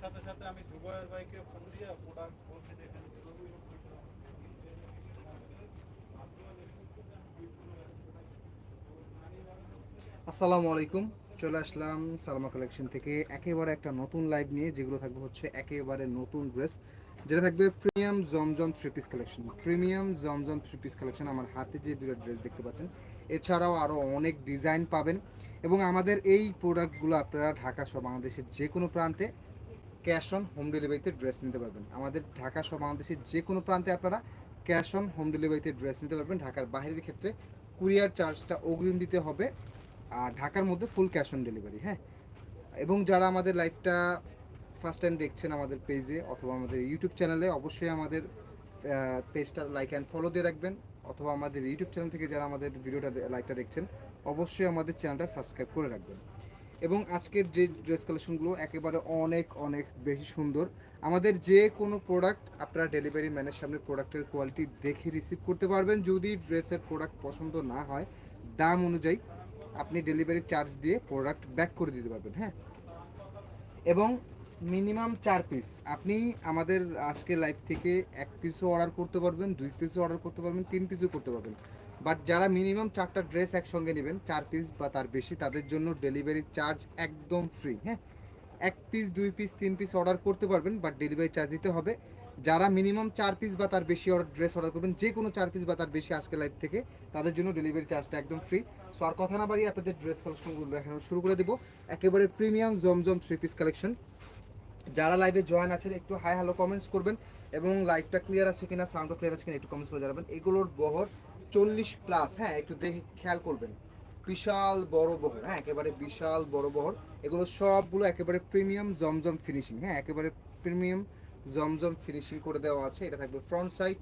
দেওয়ার সাথে সাথে আমি ফোন দিয়ে আসসালামু আলাইকুম। চলে আসলাম সালমা কালেকশন থেকে। একেবারে একটা নতুন লাইভ নিয়ে, যেগুলো থাকবে হচ্ছে একেবারে নতুন ড্রেস যেটা থাকবে প্রিমিয়াম জমজম থ্রি পিস কালেকশন প্রিমিয়াম জমজম থ্রি পিস কালেকশন আমার হাতে যে দুটো ড্রেস দেখতে পাচ্ছেন। এছাড়াও আরও অনেক ডিজাইন পাবেন। এবং আমাদের এই প্রোডাক্টগুলো আপনারা ঢাকা সহ বাংলাদেশের যে কোনো প্রান্তে ক্যাশ অন হোম ডেলিভারিতে ড্রেস নিতে পারবেন। আমাদের ঢাকা সহ বাংলাদেশের যে কোনো প্রান্তে আপনারা ক্যাশ অন হোম ডেলিভারিতে ড্রেস নিতে পারবেন। ঢাকার বাইরের ক্ষেত্রে কুরিয়ার চার্জটা অগ্রিম দিতে হবে, আর ঢাকার মধ্যে ফুল ক্যাশ অন ডেলিভারি হ্যাঁ? এবং যারা আমাদের লাইফটা ফার্স্ট টাইম দেখছেন আমাদের পেজে অথবা আমাদের ইউটিউব চ্যানেলে, অবশ্যই আমাদের পেজটা লাইক অ্যান্ড ফলো দিয়ে রাখবেন। অথবা আমাদের ইউটিউব চ্যানেল থেকে যারা আমাদের ভিডিওটা লাইভটা দেখছেন, অবশ্যই আমাদের চ্যানেলটা সাবস্ক্রাইব করে রাখবেন। এবং আজকের যে ড্রেস কালেকশনগুলো একেবারে অনেক অনেক বেশি সুন্দর। আমাদের যে কোনো প্রোডাক্ট আপনারা ডেলিভারি ম্যানের সামনে প্রোডাক্টের কোয়ালিটি দেখে রিসিভ করতে পারবেন। যদি ড্রেসের প্রোডাক্ট পছন্দ না হয়, দাম অনুযায়ী আপনি ডেলিভারি চার্জ দিয়ে প্রোডাক্ট ব্যাক করে দিতে পারবেন হ্যাঁ? এবং মিনিমাম চার পিস আপনি আমাদের আজকে লাইভ থেকে এক পিসও অর্ডার করতে পারবেন, দুই পিসও অর্ডার করতে পারবেন, তিন পিসও করতে পারবেন। বাট যারা মিনিমাম চারটা ড্রেস একসঙ্গে নেবেন, চার পিস বা তার বেশি, তাদের জন্য ডেলিভারি চার্জ একদম ফ্রি হ্যাঁ? এক পিস দুই পিস তিন পিস অর্ডার করতে পারবেন বাট ডেলিভারি চার্জ দিতে হবে। যারা মিনিমাম চার পিস বা তার বেশি অর্ডার ড্রেস অর্ডার করবেন, যে কোনো চার পিস বা তার বেশি আজকে লাইভ থেকে, তাদের জন্য ডেলিভারি চার্জটা একদম ফ্রি সো আর কথা না বাড়িয়ে আপনাদের ড্রেস কালেকশনগুলো দেখানো শুরু করে দেবো। একেবারে প্রিমিয়াম জমজম থ্রি পিস কালেকশন যারা লাইভে জয়েন আছেন, একটু হাই হ্যালো কমেন্টস করবেন, এবং লাইভটা ক্লিয়ার আছে কিনা সাউন্ডটা ক্লিয়ার আছে কিনা, একটু কমেন্টস করে জানাবেন। এগুলোর বহর চল্লিশ প্লাস হ্যাঁ একটু দেখে খেয়াল করবেন। বিশাল বড় বহর হ্যাঁ একেবারে বিশাল বড় বহর। এগুলো সবগুলো একেবারে প্রিমিয়াম জমজম ফিনিশিং হ্যাঁ একেবারে প্রিমিয়াম জমজম ফিনিশিং করে দেওয়া আছে। এটা থাকবে ফ্রন্ট সাইড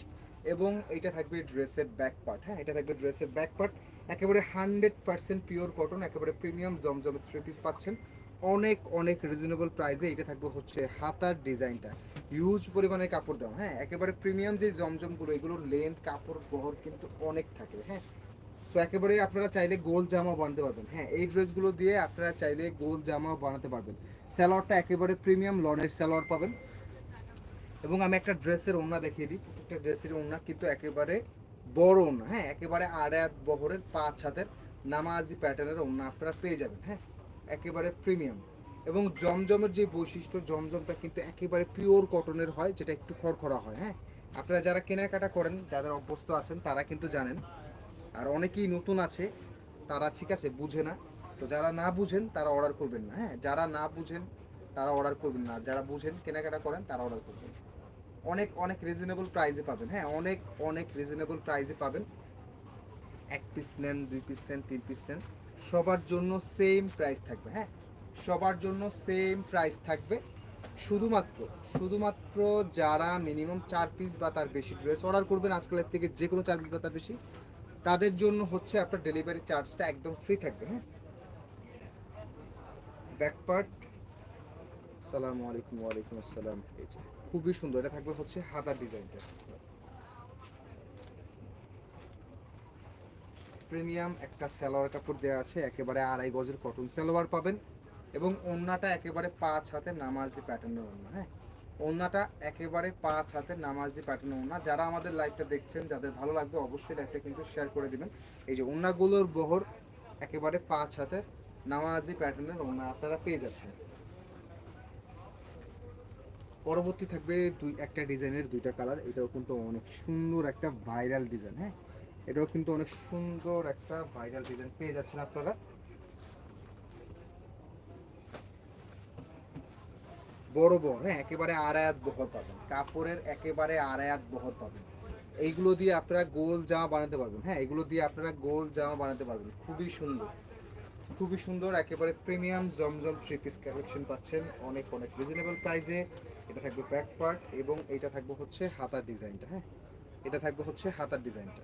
এবং এটা থাকবে ড্রেসের ব্যাক পার্ট হ্যাঁ এটা থাকবে ড্রেসের ব্যাক পার্ট একেবারে হান্ড্রেড পার্সেন্ট পিওর কটন একেবারে প্রিমিয়াম জমজমের থ্রি পিস পাচ্ছেন। অনেক অনেক রিজনেবল প্রাইসে এটা থাকবে হচ্ছে হাতার ডিজাইনটা হিউজ পরিমাণে কাপড় দেওয়া হ্যাঁ? একেবারে প্রিমিয়াম যে জমজমগুলো, এগুলোর লেন্থ কাপড়, বহর কিন্তু অনেক থাকে হ্যাঁ? সো একেবারে আপনারা চাইলে গোল জামা বানাতে পারবেন হ্যাঁ? এই ড্রেসগুলো দিয়ে আপনারা চাইলে গোল জামা বানাতে পারবেন। স্যালোয়ারটা একেবারে প্রিমিয়াম লনের স্যালোয়ার পাবেন। এবং আমি একটা ড্রেসের ওড়না দেখিয়ে দিই। প্রত্যেকটা ড্রেসের ওড়না কিন্তু একেবারে বড় ওড়না হ্যাঁ? একেবারে আড়াত বহরের পাঁচ হাতের নামাজি প্যাটার্নের ওড়না আপনারা পেয়ে যাবেন হ্যাঁ? একেবারে প্রিমিয়াম। এবং জমজমের যে বৈশিষ্ট্য, জমজমটা কিন্তু একেবারে পিওর কটনের হয়, যেটা একটু খড়খড়া হয় হ্যাঁ? আপনারা যারা কেনাকাটা করেন, যাদের অভ্যস্ত আছেন, তারা কিন্তু জানেন। আর অনেকেই নতুন আছে, তারা ঠিক আছে, বুঝে না। তো যারা না বুঝেন, তারা অর্ডার করবেন না হ্যাঁ? যারা না বুঝেন, তারা অর্ডার করবেন না। যারা বুঝেন, কেনাকাটা করেন, তারা অর্ডার করবেন অনেক অনেক রিজনেবল প্রাইসে পাবেন হ্যাঁ? অনেক অনেক রিজনেবল প্রাইসে পাবেন। এক পিস নেন, দুই পিস নেন, তিন পিস নেন। সবার জন্য সেম প্রাইস থাকবে হ্যাঁ? সবার জন্য সেম প্রাইস থাকবে। শুধুমাত্র শুধুমাত্র যারা মিনিমাম চার পিস বা তার বেশি ড্রেস অর্ডার করবেন আজকালের থেকে যে কোনো চার পিস বা তার বেশি, তাদের জন্য হচ্ছে আপনার ডেলিভারি চার্জটা একদম ফ্রি থাকবে হ্যাঁ? ব্যাক পার্ট সালামু আলাইকুম, ওয়ালাইকুম আসসালাম। খুবই সুন্দর। এটা থাকবে হচ্ছে হাতার ডিজাইনটা প্রিমিয়াম, একটা সালোয়ার কাপড় দেওয়া আছে, একেবারে আড়াই গজের কটন সালোয়ার পাবেন এবং ওন্নাটা একেবারে পাঁচ হাতে নামাজি প্যাটার্নের ওন্না হ্যাঁ? ওন্নাটা একেবারে পাঁচ হাতে নামাজি প্যাটার্নের ওন্না। যারা আমাদের লাইভটা দেখছেন, যাদের ভালো লাগবে অবশ্যই লাইভটা কিন্তু শেয়ার করে দিবেন। এই যে ওন্নাগুলোর বহর একেবারে পাঁচ হাতে নামাজি প্যাটার্নের ওন্না আপনারা পেয়ে যাচ্ছেন। পরবর্তী থাকবে দুই, একটা ডিজাইনের দুইটা কালার এটাও কিন্তু অনেক সুন্দর একটা ভাইরাল ডিজাইন হ্যাঁ? এটাও কিন্তু অনেক সুন্দর একটা ভাইরাল ডিজাইন পেয়ে যাচ্ছেন আপনারা। বড় বড় হ্যাঁ একেবারে আড়ায়াত বহর পাবেন। কাপড়ের একেবারে আড়ায়াত বহর পাবেন। এইগুলো দিয়ে আপনারা গোল জামা বানাতে পারবেন। হ্যাঁ এগুলো দিয়ে আপনারা গোল জামা বানাতে পারবেন। খুবই সুন্দর। খুবই সুন্দর, একেবারে প্রিমিয়াম জমজম থ্রি পিস কালেকশন পাচ্ছেন অনেক অনেক রিজনেবল প্রাইসে এটা থাকবে ব্যাক পার্ট এবং এটা থাকবে হচ্ছে হাতার ডিজাইনটা হ্যাঁ। এটা থাকবে হচ্ছে হাতার ডিজাইনটা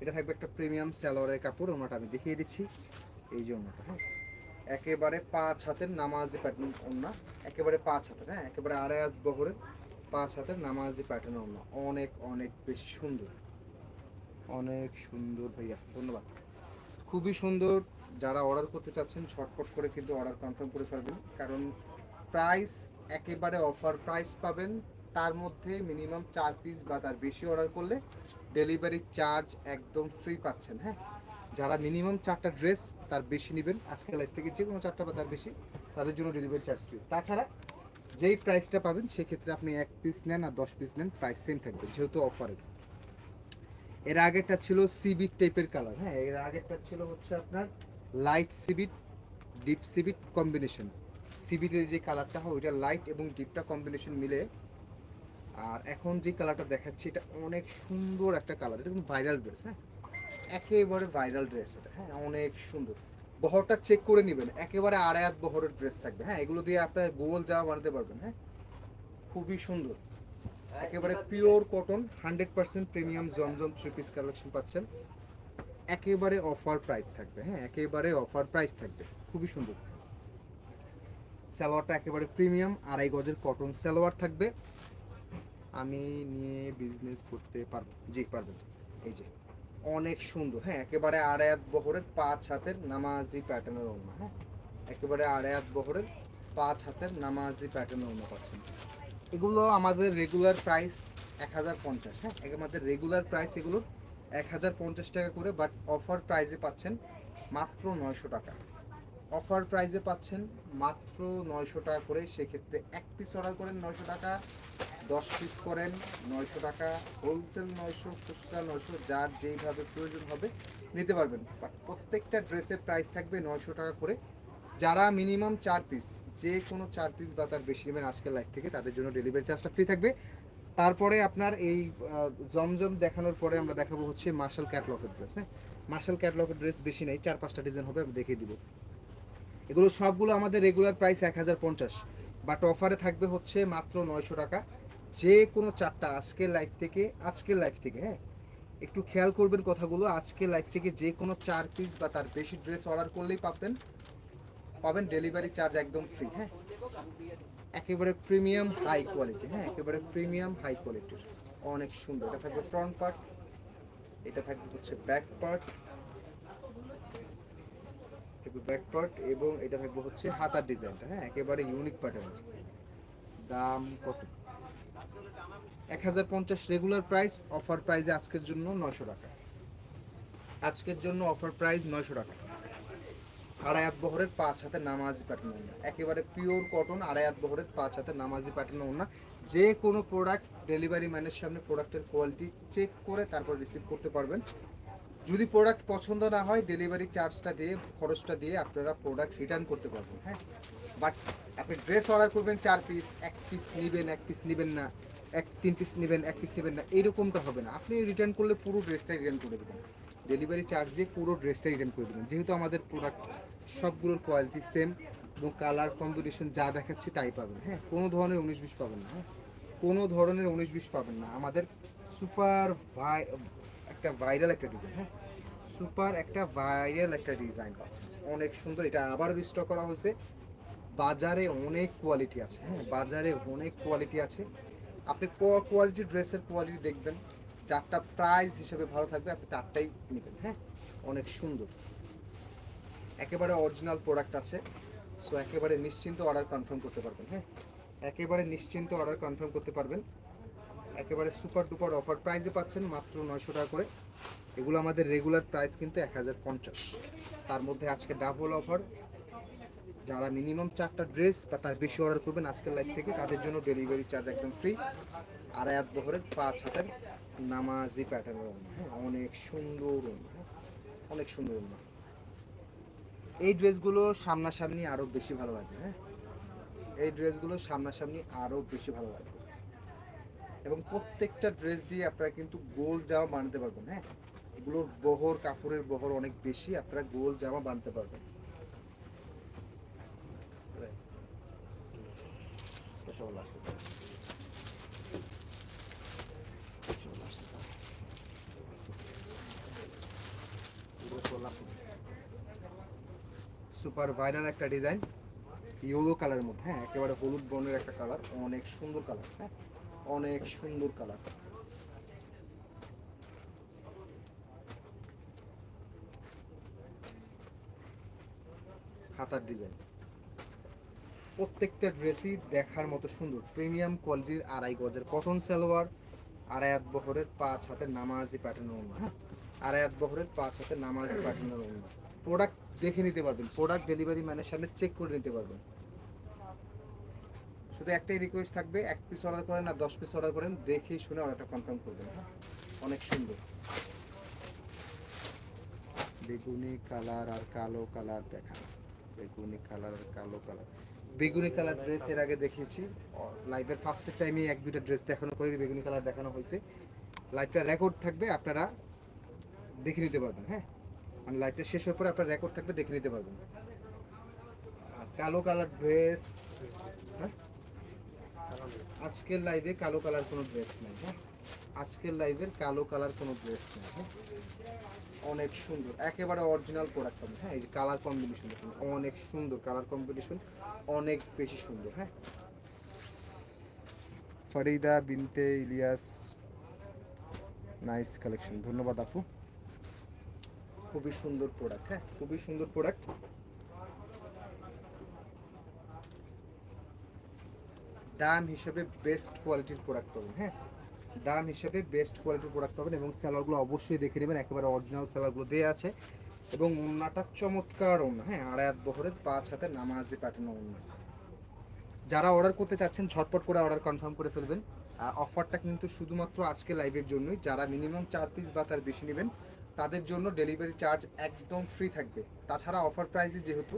এটা থাকবে একটা প্রিমিয়াম স্যালোয়ারের কাপড়, ওনাটা আমি দেখিয়ে দিচ্ছি। এই যে ওনাটা হ্যাঁ। একেবারে পাঁচ হাতের নামাজি প্যাটার্ন ওনা, একেবারে পাঁচ হাতের হ্যাঁ একেবারে আড়াই হাত বহরের পাঁচ হাতের নামাজি প্যাটার্ন ওনা। অনেক অনেক বেশি সুন্দর। অনেক সুন্দর, ভাইয়া, ধন্যবাদ। খুবই সুন্দর। যারা অর্ডার করতে চাচ্ছেন ঝটপট করে কিন্তু অর্ডার কনফার্ম করে ফেলবেন। কারণ প্রাইস একেবারে অফার প্রাইস পাবেন তার মধ্যে মিনিমাম চার পিস বা তার বেশি অর্ডার করলে ডেলিভারি চার্জ একদম ফ্রি পাচ্ছেন হ্যাঁ? যারা মিনিমাম চারটা ড্রেস তার বেশি নেবেন আজকে লাইফ থেকে যে কোনো চারটা বা তার বেশি, তাদের জন্য ডেলিভারি চার্জ ফ্রি তাছাড়া যেই প্রাইসটা পাবেন, সেক্ষেত্রে আপনি এক পিস নেন আর দশ পিস নেন প্রাইস সেম থাকবে, যেহেতু অফারের এর। আগেরটা ছিল সিবিট টাইপের কালার হ্যাঁ? এর আগেরটা ছিল হচ্ছে আপনার লাইট সিবিট ডিপ সিবিট কম্বিনেশন সিবিটের যে কালারটা হয়, ওইটা লাইট এবং ডিপটা কম্বিনেশন মিলে আর এখন যে কালারটা দেখাচ্ছি, এটা অনেক সুন্দর একটা কালার এটা কিন্তু ভাইরাল ড্রেস হ্যাঁ? একেবারে ভাইরাল ড্রেস এটা হ্যাঁ? অনেক সুন্দর। বহরটা চেক করে নেবেন। একেবারে আড়ায়াত বহরের ড্রেস থাকবে হ্যাঁ? এগুলো দিয়ে আপনার গোল জামা বানাতে পারবেন হ্যাঁ? খুবই সুন্দর। একেবারে pure cotton hundred percent premium জমজম থ্রি পিস কালেকশন পাচ্ছেন। একেবারে অফার প্রাইস থাকবে হ্যাঁ? একেবারে অফার প্রাইস থাকবে। খুবই সুন্দর। সালোয়ারটা একেবারে প্রিমিয়াম আড়াই গজের কটন সালোয়ার থাকবে। আমি নিয়ে বিজনেস করতে পারব। জি পারবেন এই যে, অনেক সুন্দর হ্যাঁ একেবারে আড়ায়াত বহরের পাঁচ হাতের নামাজি প্যাটার্নের ওড়না হ্যাঁ একেবারে আড়ায়াত বহরের পাঁচ হাতের নামাজি প্যাটার্নের ওড়না পাচ্ছেন। এগুলো আমাদের রেগুলার প্রাইস এক হাজার পঞ্চাশ হ্যাঁ আমাদের রেগুলার প্রাইস এগুলোর এক হাজার পঞ্চাশ টাকা করে বাট অফার প্রাইজে পাচ্ছেন মাত্র নয়শো টাকা। অফার প্রাইজে পাচ্ছেন মাত্র নয়শো টাকা করে, সেক্ষেত্রে এক পিস অর্ডার করেন নয়শো টাকা দশ পিস করেন, নয়শো টাকা হোলসেল নয়শো, খুচরা নয়শো, যার যেইভাবে প্রয়োজন হবে নিতে পারবেন। বাট প্রত্যেকটা ড্রেসের প্রাইস থাকবে নয়শো টাকা করে। যারা মিনিমাম চার পিস যে কোনো চার পিস বা তার বেশি নেবেন আজকের লাইফ থেকে, তাদের জন্য ডেলিভারি চার্জটা ফ্রি থাকবে। তারপরে আপনার এই জমজম দেখানোর পরে আমরা দেখাবো হচ্ছে মার্শাল ক্যাটলগের ড্রেস হ্যাঁ? মার্শাল ক্যাটলগের ড্রেস বেশি নেই, চার পাঁচটা ডিজাইন হবে, আমি দেখিয়ে দিব। এগুলো সবগুলো আমাদের রেগুলার প্রাইস এক হাজার পঞ্চাশ বাট অফারে থাকবে হচ্ছে মাত্র নয়শো টাকা। যে কোনো চারটা আজকের লাইফ থেকে, আজকের লাইফ থেকে হ্যাঁ? একটু খেয়াল করবেন কথাগুলো, আজকের লাইফ থেকে যে কোনো চার পিস বা তার বেশি ড্রেস অর্ডার করলেই পাবেন। পাবেন ডেলিভারি চার্জ একদম ফ্রি হ্যাঁ? একেবারে প্রিমিয়াম হাই কোয়ালিটি হ্যাঁ? একেবারে প্রিমিয়াম হাই কোয়ালিটির অনেক সুন্দর। এটা থাকবে ফ্রন্ট পার্ট এটা থাকবে হচ্ছে ব্যাক পার্ট ব্যাক পার্ট এবং এটা থাকবে হচ্ছে হাতার ডিজাইনটা হ্যাঁ? একেবারে ইউনিক প্যাটার্ন দাম কত? এক হাজার পঞ্চাশ রেগুলার প্রাইস অফার প্রাইসে আজকের জন্য নয়শো টাকা। আজকের জন্য অফার প্রাইস নয়শো টাকা। আড়াই আড়ায়াত বহরের পাঁচ হাতে নামাজি প্যাটার্ন ওড়না। একেবারে পিওর কটন আড়াই আড়ায়াত বহরের পাঁচ হাতে নামাজি প্যাটার্ন ওড়না। যে কোনো প্রোডাক্ট ডেলিভারি ম্যানের সামনে প্রোডাক্টের কোয়ালিটি চেক করে তারপর রিসিভ করতে পারবেন। যদি প্রোডাক্ট পছন্দ না হয় ডেলিভারি চার্জটা দিয়ে, খরচটা দিয়ে আপনারা প্রোডাক্ট রিটার্ন করতে পারবেন হ্যাঁ? বাট আপনি ড্রেস অর্ডার করবেন, চার পিস এক পিস নেবেন, এক পিস নেবেন না। এক, তিন পিস নেবেন, এক পিস নেবেন না এরকমটা হবে না। আপনি রিটার্ন করলে পুরো ড্রেসটাই রিটার্ন করে দেবেন। ডেলিভারি চার্জ দিয়ে পুরো ড্রেসটাই রিটার্ন করে দেবেন। যেহেতু আমাদের প্রোডাক্ট সবগুলোর কোয়ালিটি সেম এবং কালার কম্বিনেশন যা দেখাচ্ছে তাই পাবেন। হ্যাঁ কোনো ধরনের উনিশ বিশ পাবেন না হ্যাঁ। কোনো ধরনের উনিশ বিশ পাবেন না। আমাদের সুপার ভাই একটা ভাইরাল একটা ডিজাইন হ্যাঁ। সুপার একটা ভাইরাল একটা ডিজাইন পাচ্ছেন অনেক সুন্দর। এটা আবার রিস্টক করা হয়েছে। বাজারে অনেক কোয়ালিটি আছে হ্যাঁ। বাজারে অনেক কোয়ালিটি আছে। আপনি কোয়ালিটি ড্রেসের কোয়ালিটি দেখবেন, যারটা প্রাইস হিসেবে ভালো থাকবে, আপনি তারটাই নেবেন হ্যাঁ? অনেক সুন্দর। একেবারে অরিজিনাল প্রোডাক্ট আছে সো একেবারে নিশ্চিন্ত অর্ডার কনফার্ম করতে পারবেন হ্যাঁ? একেবারে নিশ্চিন্ত অর্ডার কনফার্ম করতে পারবেন। একেবারে সুপার ডুপার অফার প্রাইসে পাচ্ছেন মাত্র নয়শো টাকা করে। এগুলো আমাদের রেগুলার প্রাইস কিন্তু এক হাজার পঞ্চাশ। তার মধ্যে আজকে ডাবল অফার যারা মিনিমাম চারটা ড্রেস বা তার বেশি অর্ডার করবেন আজকের লাইফ থেকে তাদের জন্য ডেলিভারি চার্জ একদম ফ্রি আর এক বহরের পাঁচ হাতের নামাজি প্যাটার্নের ওড়না, হ্যাঁ অনেক সুন্দর হ্যাঁ অনেক সুন্দর ওড়না। এই ড্রেসগুলো সামনাসামনি আরও বেশি ভালো লাগবে হ্যাঁ। এই ড্রেসগুলো সামনাসামনি আরও বেশি ভালো লাগবে। এবং প্রত্যেকটা ড্রেস দিয়ে আপনারা কিন্তু গোল জামা বানাতে পারবেন হ্যাঁ। এগুলোর বহর কাপড়ের বহর অনেক বেশি আপনারা গোল জামা বানাতে পারবেন। সুপার ভাইরাল একটা ডিজাইন ইয়েলো কালারের মধ্যে হ্যাঁ একেবারে হলুদ বর্ণের একটা কালার অনেক সুন্দর কালার হ্যাঁ অনেক সুন্দর কালার হাতার ডিজাইন প্রত্যেকটা ড্রেসই দেখার মতো সুন্দর। প্রিমিয়াম কোয়ালিটির আড়াই গজের কটন সালোয়ার আড়ায়াত বহরের পাঁচ হাতে নামাজি প্যাটার্নের অন্য হ্যাঁ আড়ায়াত বহরের পাঁচ হাতে নামাজি প্যাটার্নের অন্য প্রোডাক্ট দেখে নিতে পারবেন। প্রোডাক্ট ডেলিভারি ম্যানের সামনে চেক করে নিতে পারবেন। শুধু একটাই রিকোয়েস্ট থাকবে, এক পিস অর্ডার করেন আর দশ পিস অর্ডার করেন, দেখেই শুনে অর্ডারটা কনফার্ম করবেন অনেক সুন্দর। বেগুনি কালার আর কালো কালার দেখা বেগুনি কালার আর কালো কালার বেগুনি কালার ড্রেস এর আগে দেখিয়েছি। লাইভের ফার্স্ট টাইমে এক দুইটা ড্রেস দেখানো করে বেগুনি কালার দেখানো হয়েছে। লাইভটা রেকর্ড থাকবে, আপনারা দেখে নিতে পারবেন হ্যাঁ? মানে লাইভটা শেষ হওয়ার পরে আপনার রেকর্ড থাকবে, দেখে নিতে পারবেন। কালো কালার ড্রেস হ্যাঁ? আজকের লাইভে কালো কালার কোনো ড্রেস নেই হ্যাঁ? আজকের লাইভের কালো কালার কোনো ড্রেস নেই হ্যাঁ? অনেক সুন্দর। একেবারে অরিজিনাল প্রোডাক্ট হবে হ্যাঁ? এই যে কালার কম্বিনেশন অনেক সুন্দর কালার কম্বিনেশন অনেক বেশি সুন্দর হ্যাঁ? ফরিদা বিনতে ইলিয়াস নাইস কালেকশন ধন্যবাদ আপু। খুবই সুন্দর প্রোডাক্ট হ্যাঁ? খুবই সুন্দর প্রোডাক্ট দাম হিসেবে বেস্ট কোয়ালিটির প্রোডাক্ট পাবেন হ্যাঁ? দাম হিসেবে বেস্ট কোয়ালিটির প্রোডাক্ট পাবেন এবং স্যালারগুলো অবশ্যই দেখে নেবেন। একেবারে অরিজিনাল স্যালারগুলো দেওয়া আছে। এবং ওন্নাটা চমৎকার ওন্না হ্যাঁ আড়ায়াত বহরের পাঁচ হাতে নামাজি প্যাটার্ন ওন্না যারা অর্ডার করতে চাচ্ছেন, ঝটপট করে অর্ডার কনফার্ম করে ফেলবেন। অফারটা কিন্তু শুধুমাত্র আজকে লাইভের জন্যই। যারা মিনিমাম চার পিস বা তার বেশি নেবেন, তাদের জন্য ডেলিভারি চার্জ একদম ফ্রি থাকবে। তাছাড়া অফার প্রাইসে যেহেতু,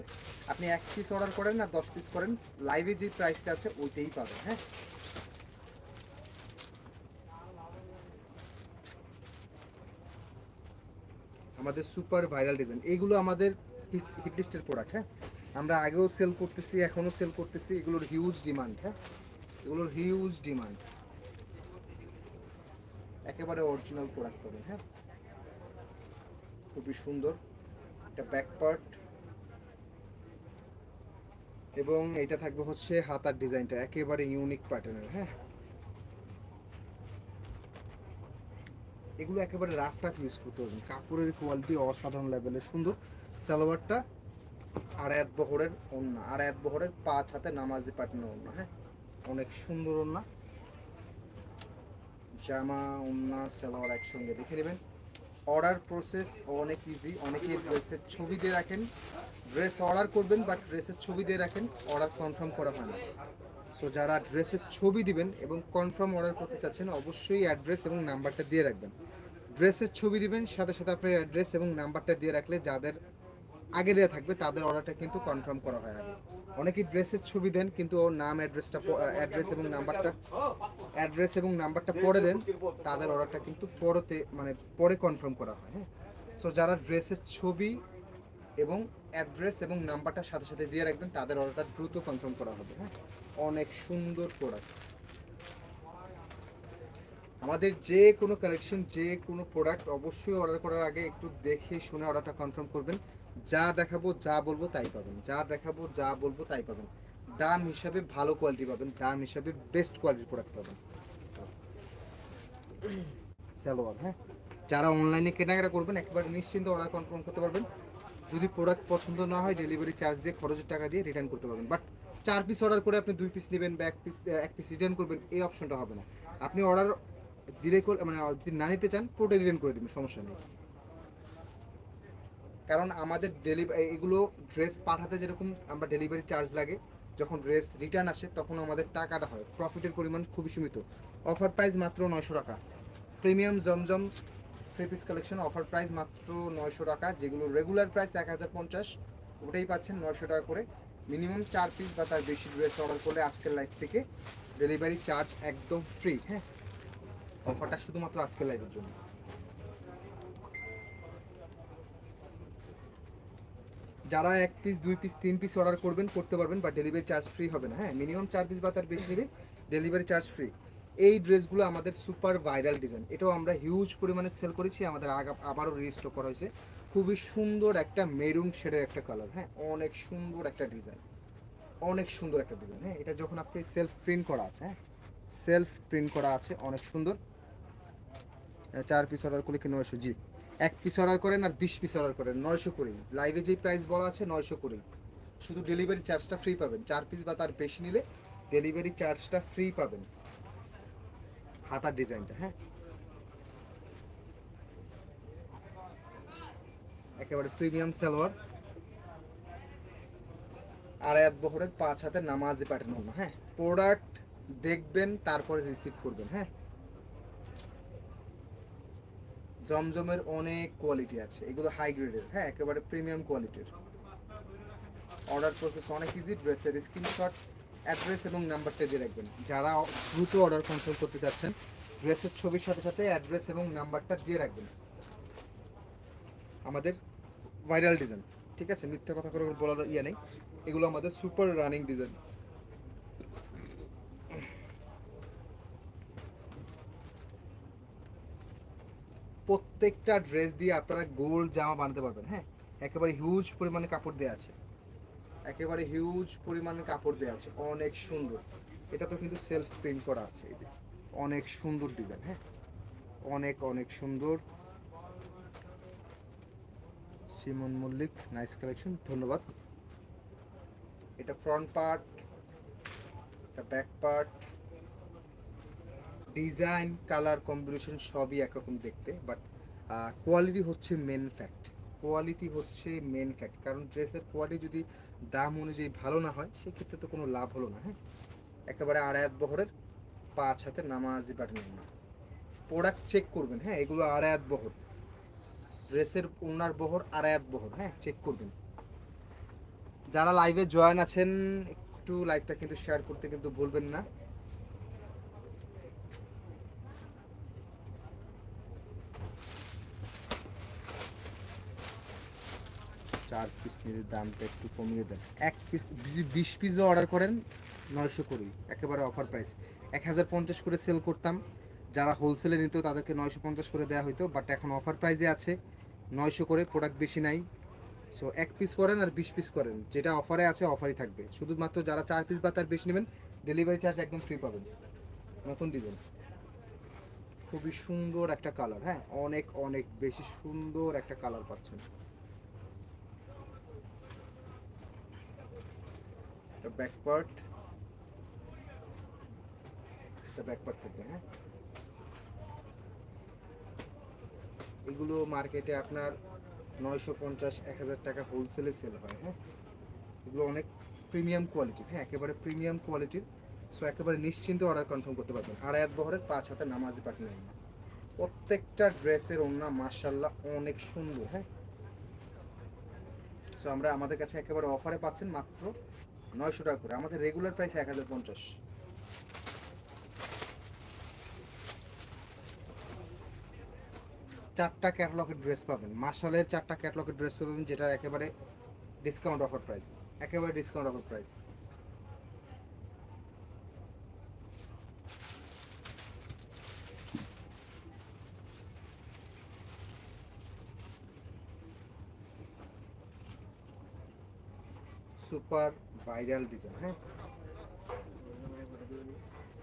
আপনি এক পিস অর্ডার করেন না, দশ পিস করেন লাইভে যে প্রাইসটা আছে, ওইটাই পাবেন হ্যাঁ? আমাদের সুপার ভাইরাল ডিজাইন। এইগুলো আমাদের হিট লিস্টের প্রোডাক্ট হ্যাঁ? আমরা আগেও সেল করতেছি, এখনও সেল করতেছি। এগুলোর হিউজ ডিমান্ড হ্যাঁ? এগুলোর হিউজ ডিমান্ড একেবারে অরিজিনাল প্রোডাক্ট পাবেন হ্যাঁ? খুবই সুন্দর। একটা ব্যাক পার্ট এবং এটা থাকবে হচ্ছে হাতার ডিজাইনটা, একেবারে ইউনিক প্যাটার্নের হ্যাঁ? এগুলো একেবারে রাফ রাফ ইউজ করতে পারবেন কাপড়ের কোয়ালিটি অসাধারণ লেভেলের সুন্দর। সালোয়ারটা আর এক বহরের ওন্না এক বহরের পাঁচ হাতে নামাজি প্যাটার্নের ওন্না হ্যাঁ? অনেক সুন্দর ওন্না জামা ওন্না সালোয়ার একসঙ্গে দেখে নেবেন। অর্ডার প্রসেস অনেক ইজি অনেকে ড্রেসের ছবি দিয়ে রাখেন। ড্রেস অর্ডার করবেন বাট ড্রেসের ছবি দিয়ে রাখেন। অর্ডার কনফার্ম করা হয় না। সো যারা ড্রেসের ছবি দিবেন এবং কনফার্ম অর্ডার করতে চাচ্ছেন, অবশ্যই অ্যাড্রেস এবং নাম্বারটা দিয়ে রাখবেন। ড্রেসের ছবি দিবেন, সাথে সাথে আপনার অ্যাড্রেস এবং নাম্বারটা দিয়ে রাখলে যাদের আগে দেওয়া থাকবে, তাদের অর্ডারটা কিন্তু কনফার্ম করা হয় আগে। অনেকেই ড্রেসের ছবি দেন, কিন্তু ওর নাম অ্যাড্রেসটা অ্যাড্রেস এবং নাম্বারটা অ্যাড্রেস এবং নাম্বারটা পরে দেন, তাদের অর্ডারটা কিন্তু পরতে মানে পরে কনফার্ম করা হয় হ্যাঁ। সো যারা ড্রেসের ছবি এবং অ্যাড্রেস এবং নাম্বারটা সাথে সাথে দিয়ে রাখবেন, তাদের অর্ডারটা দ্রুত কনফার্ম করা হবে হ্যাঁ? অনেক সুন্দর প্রোডাক্ট আমাদের যে কোনো কালেকশন যে কোনো প্রোডাক্ট অবশ্যই অর্ডার করার আগে একটু দেখে শুনে অর্ডারটা কনফার্ম করবেন। যা দেখাবো, যা বলব তাই পাবেন। যা দেখাবো, যা বলব তাই পাবেন। দাম হিসাবে ভালো কোয়ালিটি পাবেন, দাম হিসাবে বেস্ট কোয়ালিটির প্রোডাক্ট পাবেন। সালোয়ার হ্যাঁ? যারা অনলাইনে কেনাকাটা করবেন, একেবারে নিশ্চিন্তে অর্ডার কনফার্ম করতে পারবেন। যদি প্রোডাক্ট পছন্দ না হয় ডেলিভারি চার্জ দিয়ে খরচের টাকা দিয়ে রিটার্ন করতে পারবেন। বাট চার পিস অর্ডার করে আপনি দুই পিস নেবেন বা এক পিস এক পিস রিটার্ন করবেন, এই অপশনটা হবে না। আপনি অর্ডার ডিলে করে মানে যদি না নিতে চান, পুরোটা রিটার্ন করে দেবেন, সমস্যা নেই। কারণ আমাদের ডেলিভারি এগুলো ড্রেস পাঠাতে যেরকম আমরা ডেলিভারি চার্জ লাগে, যখন ড্রেস রিটার্ন আসে, তখন আমাদের টাকাটা হয়। প্রফিটের পরিমাণ খুবই সীমিত। অফার প্রাইস মাত্র নয়শো টাকা। প্রিমিয়াম জমজম three piece collection offer price মাত্র নয়শো টাকা, যেগুলো রেগুলার প্রাইস এক হাজার পঞ্চাশ, ওটাই পাচ্ছেন নয়শো টাকা করে। মিনিমাম চার পিস বা তার বেশি ড্রেস অর্ডার করলে আজকের লাইফ থেকে ডেলিভারি চার্জ একদম ফ্রি হ্যাঁ? অফারটা শুধুমাত্র আজকের লাইভের জন্য। যারা এক পিস দুই পিস তিন পিস অর্ডার করবেন, করতে পারবেন বা ডেলিভারি চার্জ ফ্রি হবে না হ্যাঁ? মিনিমাম চার পিস বা তার বেশি নিলে ডেলিভারি চার্জ ফ্রি এই ড্রেসগুলো আমাদের সুপার ভাইরাল ডিজাইন। এটাও আমরা হিউজ পরিমাণে সেল করেছি, আমাদের আবারও রেজিস্টার করা হয়েছে। খুবই সুন্দর একটা মেরুন শেডের একটা কালার হ্যাঁ? অনেক সুন্দর একটা ডিজাইন অনেক সুন্দর একটা ডিজাইন হ্যাঁ? এটা যখন আপনি সেলফ প্রিন্ট করা আছে হ্যাঁ? সেলফ প্রিন্ট করা আছে, অনেক সুন্দর। চার পিস অর্ডার করলে কি নয়শো? জি। এক পিস অর্ডার করেন আর বিশ পিস অর্ডার করেন, নয়শো কুড়ি। লাইভে যেই প্রাইস বলা আছে, নয়শো কুড়ি। শুধু ডেলিভারি চার্জটা ফ্রি পাবেন। চার পিস বা তার বেশি নিলে ডেলিভারি চার্জটা ফ্রি পাবেন। হাতার ডিজাইনটা হ্যাঁ? একেবারে প্রিমিয়াম সালোয়ার। আর এক বহরের পাঁচ হাতের নামাজি প্যাটার্ন হলো হ্যাঁ? প্রোডাক্ট দেখবেন, তারপরে রিসিভ করবেন হ্যাঁ? জমজমের অনেক কোয়ালিটি আছে। এগুলো হাই গ্রেডের হ্যাঁ? একেবারে প্রিমিয়াম কোয়ালিটির অর্ডার প্রসেস অনেক ইজি ড্রেসের স্ক্রিনশট অ্যাড্রেস এবং নাম্বারটা দিয়ে রাখবেন। যারা দ্রুত অর্ডার কনফার্ম করতে চাচ্ছেন ড্রেসের ছবির সাথে সাথে অ্যাড্রেস এবং নাম্বারটা দিয়ে রাখবেন। আমাদের ভাইরাল ডিজাইন ঠিক আছে? মিথ্যা কথা করে বলার ইয়ে নেই। এগুলো আমাদের সুপার রানিং ডিজাইন প্রত্যেকটা ড্রেস দিয়ে আপনারা গোল্ড জামা বানাতে পারবেন হ্যাঁ? একেবারে হিউজ পরিমাণে কাপড় দেওয়া আছে। একেবারে হিউজ পরিমাণে কাপড় দেওয়া আছে, অনেক সুন্দর। এটা তো কিন্তু সেলফ প্রিন্ট করা আছে যে। অনেক সুন্দর ডিজাইন হ্যাঁ? অনেক অনেক সুন্দর। সিমন মল্লিক নাইস কালেকশন ধন্যবাদ। এটা ফ্রন্ট পার্ট এটা back part design colour combination সবই একরকম দেখতে বাট কোয়ালিটি হচ্ছে মেন ফ্যাক্ট কোয়ালিটি হচ্ছে মেন ফ্যাক্ট কারণ ড্রেসের কোয়ালিটি যদি দাম অনুযায়ী ভালো না হয়, সেক্ষেত্রে তো কোনো লাভ হলো না হ্যাঁ? একেবারে আড়ায়াত বহরের পাঁচ হাতে নামাজি পাঠানো না প্রোডাক্ট চেক করবেন হ্যাঁ? এগুলো আড়ায়াত বহর। ড্রেসের ওনার বহর আড়ায়াত বহর হ্যাঁ? চেক করবেন। যারা লাইভে জয়েন আছেন, একটু লাইভটা কিন্তু শেয়ার করতে কিন্তু ভুলবেন না। চার পিস নিলে দামটা একটু কমিয়ে দেন। এক পিস বিশ পিসও অর্ডার করেন, নয়শো করি একেবারে অফার প্রাইস এক হাজার পঞ্চাশ করে সেল করতাম। যারা হোলসেলে নিত, তাদেরকে নয়শো পঞ্চাশ করে দেওয়া হতো বাট এখন অফার প্রাইজে আছে। নয়শো করে প্রোডাক্ট বেশি নাই। সো এক পিস করেন আর বিশ পিস করেন। যেটা অফারে আছে অফারই থাকবে। শুধুমাত্র যারা চার পিস বা তার বেশি নেবেন ডেলিভারি চার্জ একদম ফ্রি পাবেন। নতুন ডিজাইন খুবই সুন্দর একটা কালার হ্যাঁ? অনেক অনেক বেশি সুন্দর একটা কালার পাচ্ছেন। এটা ব্যাক পার্ট এটা ব্যাক পার্ট থাকবে হ্যাঁ? এগুলো মার্কেটে আপনার নয়শো পঞ্চাশ, এক হাজার টাকা হোলসেলে সেল হয় হ্যাঁ? এগুলো অনেক প্রিমিয়াম কোয়ালিটির হ্যাঁ? একেবারে প্রিমিয়াম কোয়ালিটির সো একেবারে নিশ্চিন্তে অর্ডার কনফার্ম করতে পারবেন। আড়ায়াত বহরের পাঁচ হাতে নামাজি পাঠিয়ে নেন প্রত্যেকটা ড্রেসের ওড়না মার্শাল্লাহ অনেক সুন্দর হ্যাঁ? সো আমরা আমাদের কাছে একেবারে অফারে পাচ্ছেন মাত্র নয়শো টাকা করে। আমাদের রেগুলার প্রাইস এক হাজার পঞ্চাশ। চারটা ক্যাটালগের ড্রেস পাবেন। মার্শালের চারটা ক্যাটালগের ড্রেস পাবেন, যেটা একেবারে ডিসকাউন্ট অফার প্রাইস একেবারে discount offer price super viral design হ্যাঁ?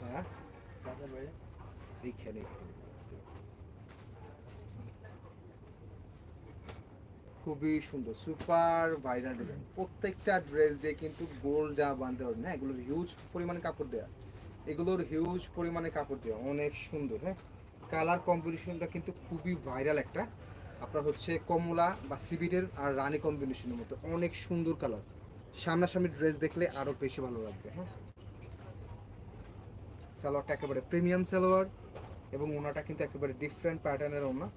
হ্যাঁ? এইখানে খুবই সুন্দর, সুপার ভাইরাল ডিজাইন। প্রত্যেকটা ড্রেস দিয়ে কিন্তু গোল যা বানতে হবে হ্যাঁ? এগুলোর হিউজ পরিমাণে কাপড় দেওয়া এগুলোর হিউজ পরিমাণে কাপড় দেওয়া অনেক সুন্দর হ্যাঁ? কালার কম্বিনেশনটা কিন্তু খুবই ভাইরাল একটা। আপনার হচ্ছে কমলা বা সিবিডের আর রানী কম্বিনেশনের মতো, অনেক সুন্দর কালার সামনাসামনি ড্রেস দেখলে আরও বেশি ভালো লাগবে হ্যাঁ? সালোয়ারটা একেবারে প্রিমিয়াম সালোয়ার এবং ওনাটা কিন্তু একেবারে ডিফারেন্ট প্যাটার্নের ওনা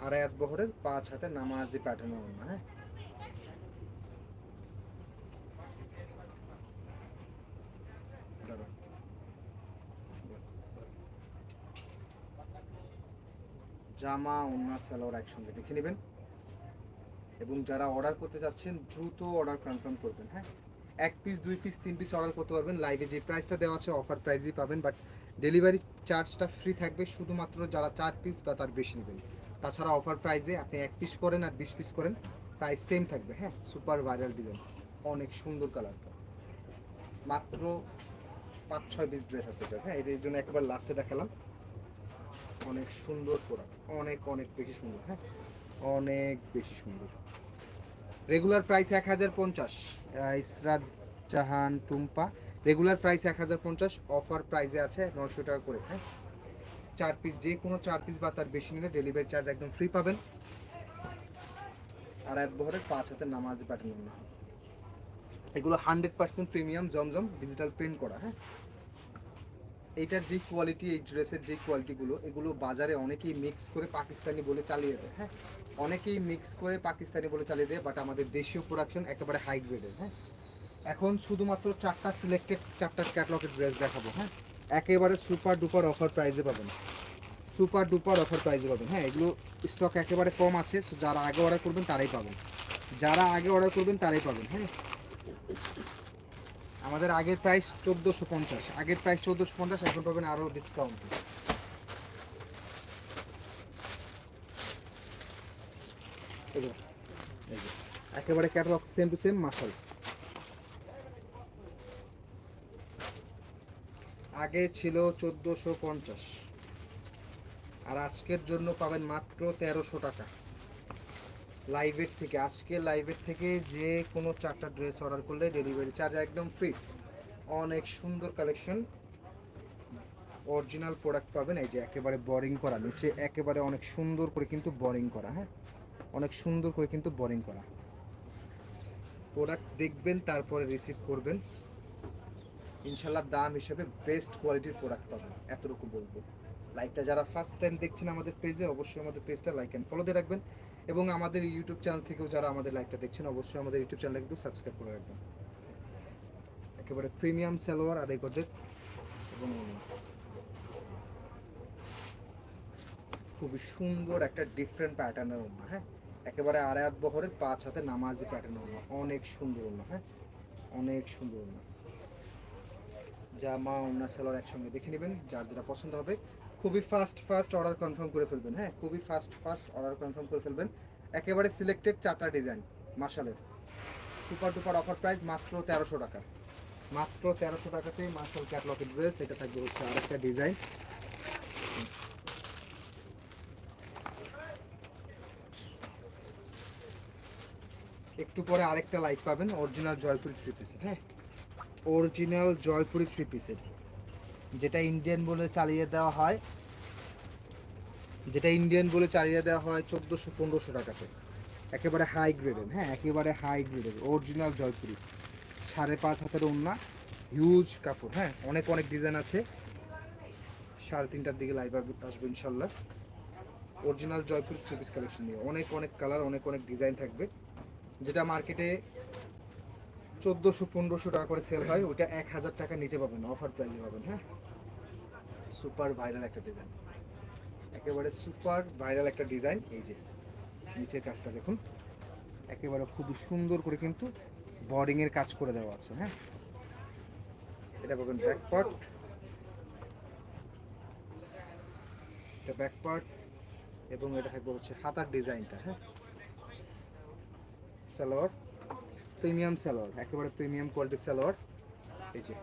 আড়ায়াত বহরের পাঁচ হাতে নামাজি প্যাটার্নের ওনা হ্যাঁ। জামা ওনা সালোয়ার একসঙ্গে দেখে নেবেন। এবং যারা অর্ডার করতে যাচ্ছেন, দ্রুত অর্ডার কনফার্ম করবেন হ্যাঁ? এক পিস দুই পিস তিন পিস অর্ডার করতে পারবেন লাইভে যে প্রাইসটা দেওয়া আছে অফার প্রাইসই পাবেন বাট ডেলিভারি চার্জটা ফ্রি থাকবে শুধুমাত্র যারা চার পিস বা তার বেশি নেবেন। তাছাড়া অফার প্রাইসে আপনি এক পিস করেন আর বিশ পিস করেন প্রাইস সেম থাকবে হ্যাঁ? সুপার ভাইরাল ডিজাইন অনেক সুন্দর কালারটা মাত্র পাঁচ, ছয় পিস ড্রেস আছে এটা হ্যাঁ? এটার জন্য একবার লাস্টে দেখালাম। অনেক সুন্দর প্রোডাক্ট অনেক অনেক বেশি সুন্দর হ্যাঁ? অনেক বেশি সুন্দর। রেগুলার প্রাইস এক হাজার পঞ্চাশ ইসরাত জাহান টুম্পা। রেগুলার প্রাইস এক হাজার পঞ্চাশ অফার প্রাইসে আছে নশো টাকা করে হ্যাঁ? চার পিস যে কোনো চার পিস বা তার বেশি নিলে ডেলিভারি চার্জ একদম ফ্রি পাবেন। আর এক বহরের পাঁচ হাতের নামাজ প্যাটার্ন এগুলো হান্ড্রেড পার্সেন্ট প্রিমিয়াম জমজম ডিজিটাল প্রিন্ট করা হ্যাঁ? এইটার যে কোয়ালিটি এই ড্রেসের যে কোয়ালিটিগুলো এগুলো বাজারে অনেকেই মিক্স করে পাকিস্তানি বলে চালিয়ে দেয় হ্যাঁ? অনেকেই মিক্স করে পাকিস্তানি বলে চালিয়ে দেয় বাট আমাদের দেশীয় প্রোডাকশন একেবারে হাই গ্রেডের হ্যাঁ? এখন শুধুমাত্র চারটা সিলেক্টেড চারটা ক্যাটলগের ড্রেস দেখাবো হ্যাঁ? একেবারে সুপার ডুপার অফার প্রাইজে পাবেন। সুপার ডুপার অফার প্রাইজে পাবেন হ্যাঁ? এগুলো স্টক একেবারে কম আছে যারা আগে অর্ডার করবেন তারাই পাবেন। যারা আগে অর্ডার করবেন তারাই পাবেন হ্যাঁ? আমাদের আগের প্রাইস চোদ্দোশো পঞ্চাশ, আগের প্রাইস চোদ্দোশো পঞ্চাশ, এখন পাবেন আরও ডিসকাউন্ট একেবারে ক্যাটালগ সেম টু সেম মাসাল আগে ছিল চোদ্দোশো পঞ্চাশ, আর আজকের জন্য পাবেন মাত্র তেরোশো টাকা। লাইভের থেকে আজকে লাইভের থেকে যে কোনো চারটা ড্রেস অর্ডার করলে ডেলিভারি চার্জ একদম ফ্রি অনেক সুন্দর কালেকশন অরিজিনাল প্রোডাক্ট পাবেন, এই যে একেবারে বোরিং করা, নিচে একেবারে অনেক সুন্দর করে কিন্তু বোরিং করা হ্যাঁ? অনেক সুন্দর করে কিন্তু বোরিং করা। প্রোডাক্ট দেখবেন, তারপরে রিসিভ করবেন। ইনশাল্লাহ দাম হিসেবে বেস্ট কোয়ালিটির প্রোডাক্ট পাবেন, এতটুকু বলব। লাইভটা যারা ফার্স্ট টাইম দেখছেন আমাদের পেজে অবশ্যই আমাদের পেজটা লাইক অ্যান্ড ফলো দিয়ে রাখবেন। এবং আমাদের ইউটিউব চ্যানেল থেকেও যারা আমাদের লাইভটা দেখছেন, অবশ্যই আমাদের ইউটিউব চ্যানেল কিন্তু সাবস্ক্রাইব করে রাখবেন। একেবারে প্রিমিয়াম সালোয়ার আড়াই গজের এবং খুবই সুন্দর একটা ডিফারেন্ট প্যাটার্নের ওড়না হ্যাঁ? একেবারে আড়াই হাত বহরের পাঁচ হাতে নামাজি প্যাটার্নের ওড়না অনেক সুন্দর ওড়না হ্যাঁ? অনেক সুন্দর ওড়না জামা ওড়না সালোয়ার একসঙ্গে দেখে নেবেন, যার যেটা পছন্দ হবে খুবই ফাস্ট ফাস্ট অর্ডার কনফার্ম করে ফেলবেন হ্যাঁ? খুবই ফাস্ট ফাস্ট অর্ডার কনফার্ম করে ফেলবেন। একেবারে সিলেক্টেড চারটা ডিজাইন মার্শালের সুপার টুপার অফার প্রাইস মাত্র তেরোশো টাকা। মাত্র তেরোশো টাকাতেই মার্শাল ক্যাটলগের ড্রেস এটা থাকবে হচ্ছে আরেকটা ডিজাইন একটু পরে আরেকটা লাইট পাবেন অরিজিনাল জয়পুরি থ্রি পিসের হ্যাঁ? অরিজিনাল জয়পুরি থ্রি পিসের যেটা ইন্ডিয়ান বলে চালিয়ে দেওয়া হয়, যেটা ইন্ডিয়ান বলে চালিয়ে দেওয়া হয় চোদ্দোশো পনেরোশো টাকাতে একেবারে হাই গ্রেডের হ্যাঁ একেবারে হাই গ্রেডের অরিজিনাল জয়পুরি। সাড়ে পাঁচ হাতের ওন্না হিউজ কাপড় হ্যাঁ অনেক অনেক ডিজাইন আছে। সাড়ে তিনটার দিকে লাইভ আসবে ইনশাল্লাহ। Original Jaipur three piece collection নিয়ে। অনেক অনেক কালার অনেক অনেক ডিজাইন থাকবে। যেটা মার্কেটে চোদ্দোশো, পনেরোশো টাকা করে সেল হয় ওটা এক হাজার টাকা নিচে পাবেন অফার প্রাইসে পাবেন হ্যাঁ? সুপার ভাইরাল একটা ডিজাইন একেবারে সুপার ভাইরাল একটা ডিজাইন এই যে নিচের কাজটা দেখুন। একেবারে খুবই সুন্দর করে কিন্তু বোর্ডিং এর কাজ করে দেওয়া আছে হ্যাঁ? এটা পাবেন ব্যাক পার্ট এটা ব্যাকপার্ট এবং এটা থাকবে হচ্ছে হাতার ডিজাইনটা হ্যাঁ? সালোয়ার প্রিমিয়াম সালোয়ার একেবারে প্রিমিয়াম কোয়ালিটির সালোয়ার এই যে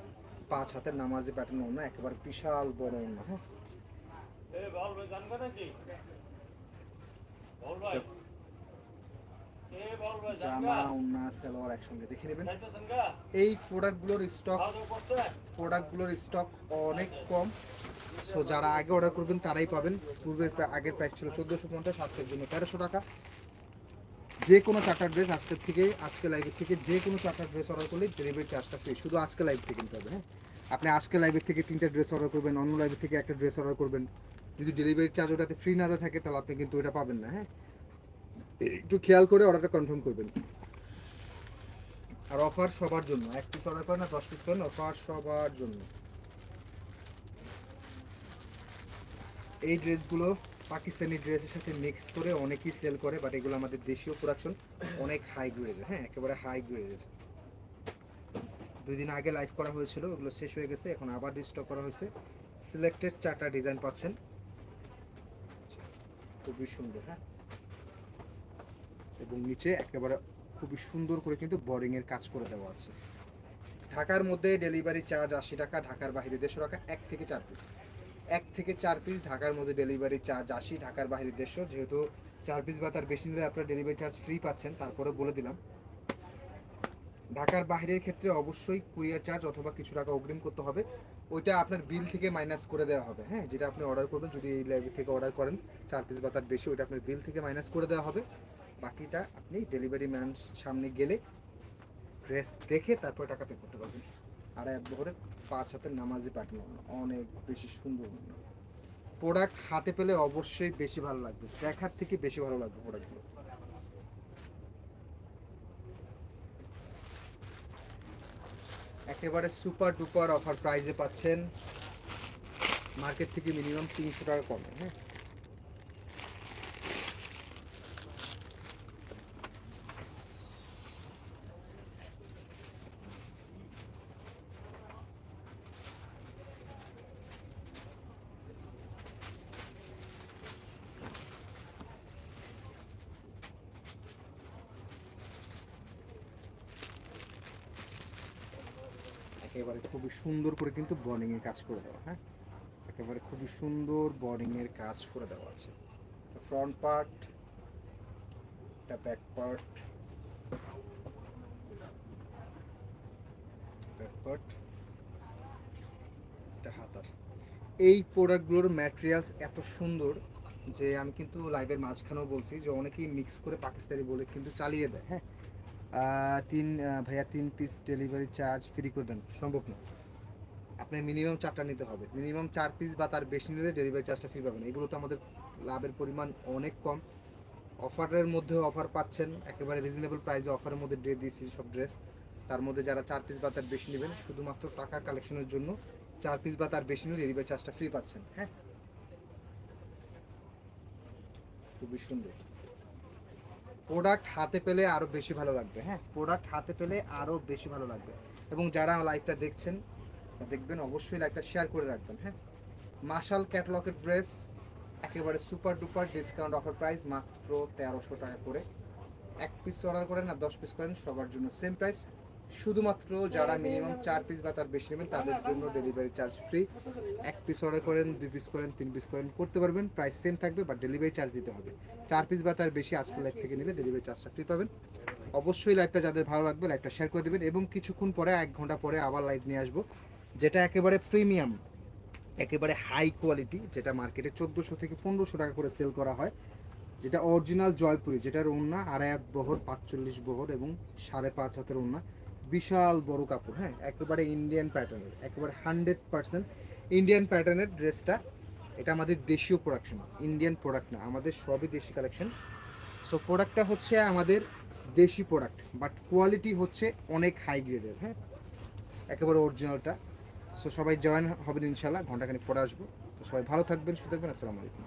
পাঁচ হাতের নামাজি প্যাটার্ন ওনা একেবারে বিশাল বড় ওনা হ্যাঁ? জামা ওনা একসঙ্গে দেখে নেবেন। এই প্রোডাক্টগুলোর স্টক প্রোডাক্টগুলোর স্টক অনেক কম। সো যারা আগে অর্ডার করবেন তারাই পাবেন। পূর্বের প্রা- আগের প্রাইস ছিল চোদ্দোশো পঞ্চাশ আজকের জন্য তেরোশো টাকা। যে কোনো চারটা ড্রেস আজকের থেকে, আজকে লাইভের থেকে যে কোনো চারটা ড্রেস অর্ডার করলে ডেলিভারি চার্জটা ফ্রি শুধু আজকে লাইভ থেকে কিনতে হবে হ্যাঁ? আপনি আজকে লাইভের থেকে তিনটা ড্রেস অর্ডার করবেন, অন্য লাইভের থেকে একটা ড্রেস অর্ডার করবেন। যদি ডেলিভারি চার্জ ওটাতে ফ্রি না থাকে, তাহলে আপনি কিন্তু ওটা পাবেন না হ্যাঁ? একটু খেয়াল করে অর্ডারটা কনফার্ম করবেন। আর অফার সবার জন্য। এক পিস অর্ডার করেন না, দশ পিস করেন অফার সবার জন্য। এই ড্রেসগুলো পাকিস্তানি ড্রেসের সাথে মিক্স করে অনেকেই সেল করে বাট এগুলো আমাদের দেশীয় প্রোডাকশন অনেক হাই গ্রেডের হ্যাঁ একেবারে হাই গ্রেডের দুই দিন আগে লাইভ করা হয়েছিল, ওগুলো শেষ হয়ে গেছে, এখন আবার রিস্টক করা হয়েছে। সিলেক্টেড চারটা ডিজাইন পাচ্ছেন। খুবই সুন্দর হ্যাঁ। এবং নিচে একেবারে খুবই সুন্দর করে কিন্তু বোরিং এর কাজ করে দেওয়া আছে। ঢাকার মধ্যে ডেলিভারি চার্জ আশি টাকা, ঢাকার বাইরে দেড়শো টাকা, এক থেকে চার পিস এক থেকে চার পিস ঢাকার মধ্যে ডেলিভারি চার্জ আসি ঢাকার বাইরে দেড়শো যেহেতু চার পিস বা তার বেশি নিলে আপনার ডেলিভারি চার্জ ফ্রি পাচ্ছেন তারপরে বলে দিলাম। ঢাকার বাইরের ক্ষেত্রে অবশ্যই কুরিয়ার চার্জ অথবা কিছু টাকা অগ্রিম করতে হবে। ওইটা আপনার বিল থেকে মাইনাস করে দেওয়া হবে হ্যাঁ? যেটা আপনি অর্ডার করবেন, যদি এই লাইভ থেকে অর্ডার করেন, চার পিস বা তার বেশি, ওইটা আপনার বিল থেকে মাইনাস করে দেওয়া হবে। বাকিটা আপনি ডেলিভারি ম্যান সামনে গেলে ড্রেস দেখে তারপর টাকা পে করতে পারবেন। আর এক বহরে পাঁচ হাতের নামাজি পাঠানো অনেক বেশি সুন্দর। প্রোডাক্ট হাতে পেলে অবশ্যই বেশি ভালো লাগবে। দেখার থেকে বেশি ভালো লাগবে প্রোডাক্টগুলো। একেবারে সুপার ডুপার অফার প্রাইজে পাচ্ছেন। মার্কেট থেকে মিনিমাম তিনশো টাকা কমে হ্যাঁ? একেবারে খুবই সুন্দর করে কিন্তু বর্ডিং এর কাজ করে দেওয়া হ্যাঁ? একেবারে খুবই সুন্দর বর্ডিং এর কাজ করে দেওয়া আছে। ফ্রন্ট পার্ট এটা ব্যাক পার্ট ব্যাক পার্ট এটা হাতার। এই প্রোডাক্টগুলোর ম্যাটেরিয়ালস এত সুন্দর যে আমি কিন্তু লাইভের মাঝখানেও বলছি যে অনেকেই মিক্স করে পাকিস্তানি বলে কিন্তু চালিয়ে দেয় হ্যাঁ? তিন ভাইয়া তিন পিস ডেলিভারি চার্জ ফ্রি করে দেন। সম্ভব না। আপনার মিনিমাম চারটা নিতে হবে। মিনিমাম চার পিস বা তার বেশি নিলে ডেলিভারি চার্জটা ফ্রি পাবেন। এগুলো তো আমাদের লাভের পরিমাণ অনেক কম। অফারের মধ্যে অফার পাচ্ছেন। একেবারে রিজনেবল প্রাইসে অফারের মধ্যে ড্রেস দিয়েছি সব ড্রেস তার মধ্যে যারা চার পিস বা তার বেশি নেবেন, শুধুমাত্র টাকা কালেকশনের জন্য চার পিস বা তার বেশি নিলে ডেলিভারি চার্জটা ফ্রি পাচ্ছেন। হ্যাঁ? খুবই সুন্দর। প্রোডাক্ট হাতে পেলে আরও বেশি ভালো লাগবে হ্যাঁ? প্রোডাক্ট হাতে পেলে আরও বেশি ভালো লাগবে। এবং যারা লাইভটা দেখছেন, দেখবেন অবশ্যই লাইভটা শেয়ার করে রাখবেন হ্যাঁ? মার্শাল ক্যাটালগের ড্রেস একেবারে super duper discount offer price মাত্র তেরোশো টাকা করে। এক পিস অর্ডার করেন আর দশ পিস করেন, সবার জন্য সেম প্রাইস শুধুমাত্র যারা মিনিমাম চার পিস বা তার বেশি নেবেন, তাদের জন্য ডেলিভারি চার্জ ফ্রি এক পিস অর্ডার করেন, দুই পিস করেন, তিন পিস করেন, করতে পারবেন। প্রাইস সেম থাকবে বাট ডেলিভারি চার্জ দিতে হবে। চার পিস বা তার বেশি আজকে লাইভ থেকে নিলে ডেলিভারি চার্জটা ফ্রি পাবেন। অবশ্যই লাইভটা যাদের ভালো লাগবে লাইভটা শেয়ার করে দেবেন এবং কিছুক্ষণ পরে, এক ঘণ্টা পরে আবার লাইভ নিয়ে আসব, যেটা একেবারে প্রিমিয়াম একেবারে হাই কোয়ালিটি যেটা মার্কেটে চোদ্দোশো থেকে পনেরোশো টাকা করে সেল করা হয়। যেটা অরিজিনাল জয়পুরি, যেটার ওন্না আড়াই বহর, পাঁচচল্লিশ বহর এবং সাড়ে পাঁচ হাতের ওন্না বিশাল বড় কাপড় হ্যাঁ একেবারে ইন্ডিয়ান প্যাটার্নের একেবারে হান্ড্রেড পার্সেন্ট ইন্ডিয়ান প্যাটার্নের ড্রেসটা এটা আমাদের দেশীয় প্রোডাকশন ইন্ডিয়ান প্রোডাক্ট না, আমাদের সবই দেশি কালেকশন সো প্রোডাক্টটা হচ্ছে আমাদের দেশি প্রোডাক্ট বাট কোয়ালিটি হচ্ছে অনেক হাই গ্রেডের হ্যাঁ একেবারে অরিজিনালটা সো সবাই জয়েন হবেন ইনশাল্লাহ ঘন্টাখানি পরে আসব। তো সবাই ভালো থাকবেন থাকবেন, আসসালামু আলাইকুম।